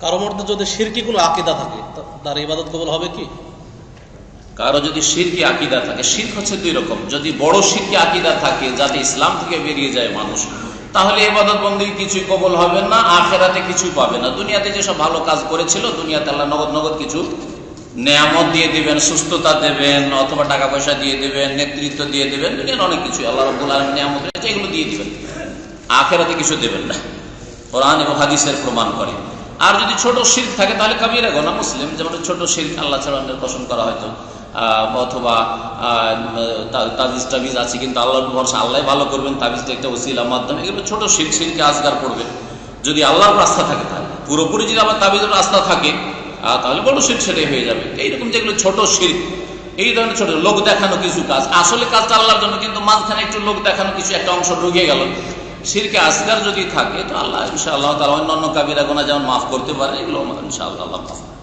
কারও মধ্যে যদি সিরকি কোনো আকিদা থাকে তার ইবাদত কবল হবে কি? কারও যদি শিরকি আকিদা থাকে, শির্ক হচ্ছে দুই রকম। যদি বড় শিরকি আকিদা থাকে, যাতে ইসলাম থেকে বেরিয়ে যায় মানুষ, তাহলে এবাদত বন্দী কিছুই কবল হবে না, আখেরাতে কিছুই পাবে না। দুনিয়াতে যেসব ভালো কাজ করেছিল, দুনিয়াতে আল্লাহ নগদ নগদ কিছু নেয়ামত দিয়ে দিবেন, সুস্থতা দেবেন, অথবা টাকা পয়সা দিয়ে দেবেন, নেতৃত্ব দিয়ে দেবেন, দুনিয়ার অনেক কিছু আল্লাহ রব্বুল আলম নিয়ামত এগুলো দিয়ে দিবেন। আখেরাতে কিছু দেবেন না। কোরআন এবং হাদিসের প্রমাণ করে। আর যদি ছোট শিল্প থাকে, তাহলে কাবিরা গোনা মুসলিম? যেমন ছোট শির্ক আল্লাহ ছাড়া অন্যের পোষণ করা হয়তো। অথবা তাবিজ টাবিজ আছে, কিন্তু আল্লাহর ভরসা আল্লাহ ভালো করবেন, তাবিজটা একটা ওসিলার মাধ্যমে। এগুলো ছোট শির্ক, শিরকে আজগার পড়বে। যদি আল্লাহর রাস্তা থাকে তাহলে, পুরোপুরি যদি আবার তাবিজের রাস্তা থাকে তাহলে বড় শির্ক সেটাই হয়ে যাবে। এইরকম যেগুলো ছোট শির্ক, এই ধরনের ছোট, লোক দেখানো কিছু কাজ। আসলে কাজটা আল্লাহর জন্য, কিন্তু মাঝখানে একটু লোক দেখানো কিছু, একটা অংশ ঢুকে গেল। শিরকে আসগার যদি থাকে, তো আল্লাহ ইনশাআল্লাহ তারা অন্য অন্য কাবিরা গোনা যেমন মাফ করতে পারে, এগুলো ইনশাআল্লাহ আল্লাহ মাফ।